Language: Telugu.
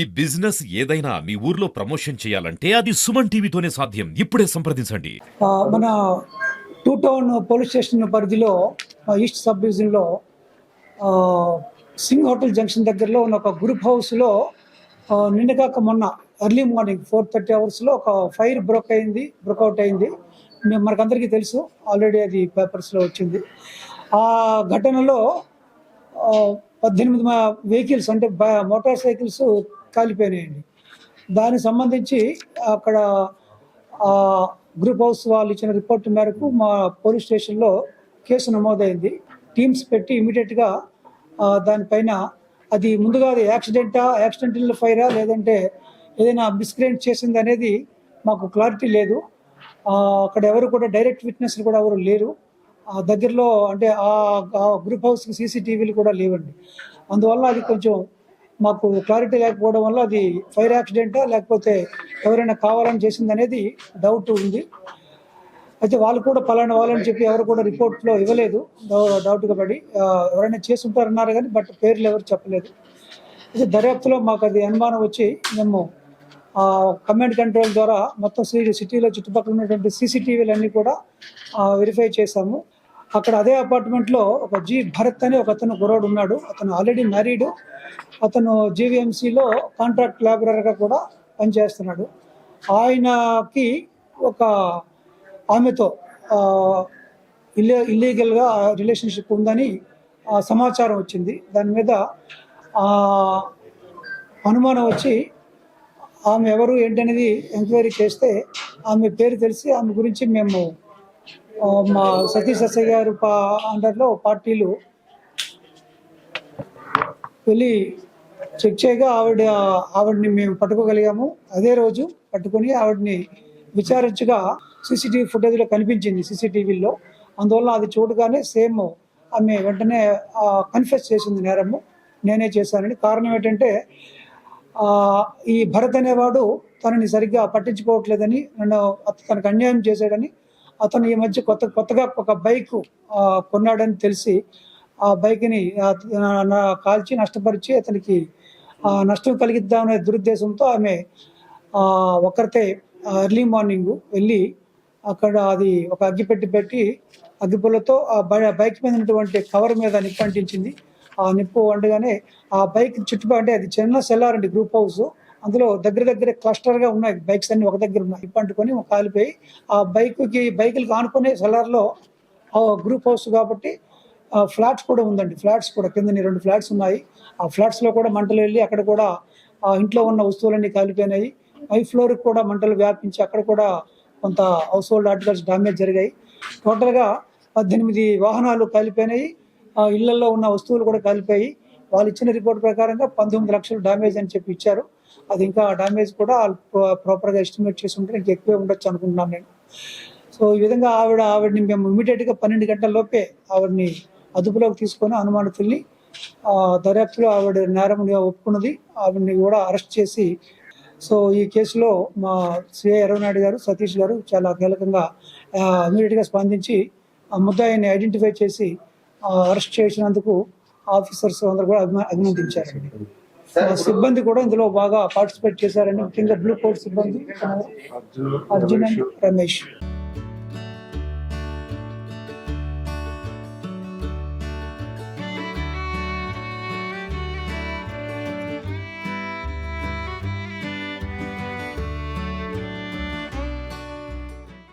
ఈ బిజినెస్ ఏదైనా మీ ఊర్లో ప్రమోషన్ చేయాలంటే అది సుమన్ టీవీతోనే సాధ్యం. ఇప్పుడే సంప్రదించండి. మన టూ టౌన్ పోలీస్ స్టేషన్ పరిధిలో ఈస్ట్ సబ్ డివిజన్లో సింగ్ హోటల్ జంక్షన్ దగ్గరలో ఉన్న ఒక గ్రూప్ హౌస్లో నిన్నగాక మొన్న ఎర్లీ మార్నింగ్ ఫోర్ థర్టీ అవర్స్లో ఒక ఫైర్ బ్రోక్ అయింది బ్రోకౌట్ అయింది. మేము మనకందరికీ తెలుసు ఆల్రెడీ అది పేపర్స్లో వచ్చింది. ఆ ఘటనలో పద్దెనిమిది వెహికల్స్ అంటే మోటార్ సైకిల్స్ కాలిపోయినాయండి. దానికి సంబంధించి అక్కడ గ్రూప్ హౌస్ వాళ్ళు ఇచ్చిన రిపోర్ట్ మేరకు మా పోలీస్ స్టేషన్లో కేసు నమోదైంది. టీమ్స్ పెట్టి ఇమీడియట్గా దానిపైన అది ముందుగా అది యాక్సిడెంటా యాక్సిడెంటల్ ఫైరా లేదంటే ఏదైనా మిస్క్రియంట్ చేసింది అనేది మాకు క్లారిటీ లేదు. అక్కడ ఎవరు కూడా డైరెక్ట్ విట్నెస్లు కూడా ఎవరు లేరు. దగ్గరలో అంటే ఆ ఆ గ్రూప్ హౌస్కి సీసీటీవీలు కూడా లేవండి. అందువల్ల అది కొంచెం మాకు క్లారిటీ లేకపోవడం వల్ల అది ఫైర్ యాక్సిడెంటా లేకపోతే ఎవరైనా కావాలని చేసింది అనేది డౌట్ ఉంది. అయితే వాళ్ళు కూడా పలానా వాళ్ళని చెప్పి ఎవరు కూడా రిపోర్ట్లో ఇవ్వలేదు. డౌట్గా పడి ఎవరైనా చేసి ఉంటారన్నారు కానీ బట్ పేర్లు ఎవరు చెప్పలేదు. అయితే దర్యాప్తులో మాకు అది అనుమానం వచ్చి మేము కమాండ్ కంట్రోల్ ద్వారా మొత్తం సిటీలో చుట్టుపక్కల ఉన్నటువంటి సీసీటీవీలు అన్నీ కూడా వెరిఫై చేశాము. అక్కడ అదే అపార్ట్మెంట్లో ఒక జీ భరత్ అని ఒక అతను కుర్రాడు ఉన్నాడు. అతను ఆల్రెడీ మ్యారీడ్ అతను జీవీఎంసీలో కాంట్రాక్ట్ లేబరర్గా కూడా పనిచేస్తున్నాడు. ఆయనకి ఒక ఆమెతో ఇల్లీ ఇల్లీగల్గా రిలేషన్షిప్ ఉందని ఆ, సమాచారం వచ్చింది. దాని మీద అనుమానం వచ్చి ఆమె ఎవరు ఏంటనేది ఎంక్వైరీ చేస్తే ఆమె పేరు తెలిసి ఆమె గురించి మేము మా సతీష్ సస్య గారు అండర్లో పార్టీలు వెళ్ళి చెక్ చేయగా ఆవిడ ఆవిడని మేము పట్టుకోగలిగాము. అదే రోజు పట్టుకొని ఆవిడని విచారించగా సీసీటీవీ ఫుటేజ్లో కనిపించింది సీసీటీవీలో. అందువల్ల అది చూడగానే సేమ్ ఆమె వెంటనే కన్ఫెస్ చేసింది నేరము. నేనే చేశానని. కారణం ఏంటంటే ఈ భరత్ అనేవాడు తనని సరిగ్గా పట్టించుకోవట్లేదని నన్ను తనకు అన్యాయం చేశాడని అతను ఈ మధ్య కొత్త కొత్తగా ఒక బైక్ కొన్నాడని తెలిసి ఆ బైక్ని కాల్చి నష్టపరిచి అతనికి నష్టం కలిగిద్దామనే దురుద్దేశంతో ఆమె ఒకరితే ఎర్లీ మార్నింగ్ వెళ్ళి అక్కడ అది ఒక అగ్గిపెట్టి పెట్టి అగ్గిపుల్లతో ఆ బై- బైక్ మీద ఉన్నటువంటి కవర్ మీద నిప్పు అంటించింది ఆ నిప్పు వండగానే ఆ బైక్ చుట్టుపక్కల అంటే అది చిన్న సెల్లార్ అండి గ్రూప్ హౌస్. అందులో దగ్గర దగ్గర క్లస్టర్గా ఉన్నాయి. బైక్స్ అన్ని ఒక దగ్గర ఉన్నాయి. పండుకొని కాలిపోయి ఆ బైక్కి బైకులకు ఆనుకునే సెలార్లో గ్రూప్ హౌస్ కాబట్టి ఆ ఫ్లాట్స్ కూడా ఉందండి. ఫ్లాట్స్ కూడా కింద రెండు ఫ్లాట్స్ ఉన్నాయి. ఆ ఫ్లాట్స్లో కూడా మంటలు వెళ్ళి అక్కడ కూడా ఆ ఇంట్లో ఉన్న వస్తువులన్నీ కాలిపోయినాయి. పై ఫ్లోర్ కూడా మంటలు వ్యాపించి అక్కడ కూడా కొంత హౌస్ హోల్డ్ ఆర్టికల్స్ డామేజ్ జరిగాయి టోటల్గా పద్దెనిమిది వాహనాలు కాలిపోయినాయి. ఆ ఇళ్ళలో ఉన్న వస్తువులు కూడా కాలిపోయి వాళ్ళు ఇచ్చిన రిపోర్ట్ ప్రకారంగా పంతొమ్మిది లక్షలు డామేజ్ అని చెప్పి ఇచ్చారు. అది ఇంకా డ్యామేజ్ కూడా ప్రాపర్గా ఎస్టిమేట్ చేసి ఉంటే ఇంకా ఎక్కువే ఉండొచ్చు అనుకుంటున్నాను నేను. సో ఈ విధంగా ఆవిడ ఆవిడని మేము ఇమీడియట్గా పన్నెండు గంటల లోపే ఆవిడని అదుపులోకి తీసుకొని అనుమానితుల్ని దర్యాప్తులో ఆవిడ నేరంగా ఒప్పుకున్నది. ఆవిడని కూడా అరెస్ట్ చేసి సో ఈ కేసులో మా సిఐ నాయుడు గారు సతీష్ గారు చాలా కీలకంగా ఇమీడియట్గా స్పందించి ఆ ముద్దాయిని ఐడెంటిఫై చేసి అరెస్ట్ చేసినందుకు ఆఫీసర్స్ అందరూ కూడా అభిమా అభినందించారండి సిబ్బంది కూడా ఇందులో బాగా పార్టిసిపేట్ చేశారండి. ముఖ్యంగా బ్లూ కోట్ సిబ్బంది. అర్జున్ అండ్ రమేష్.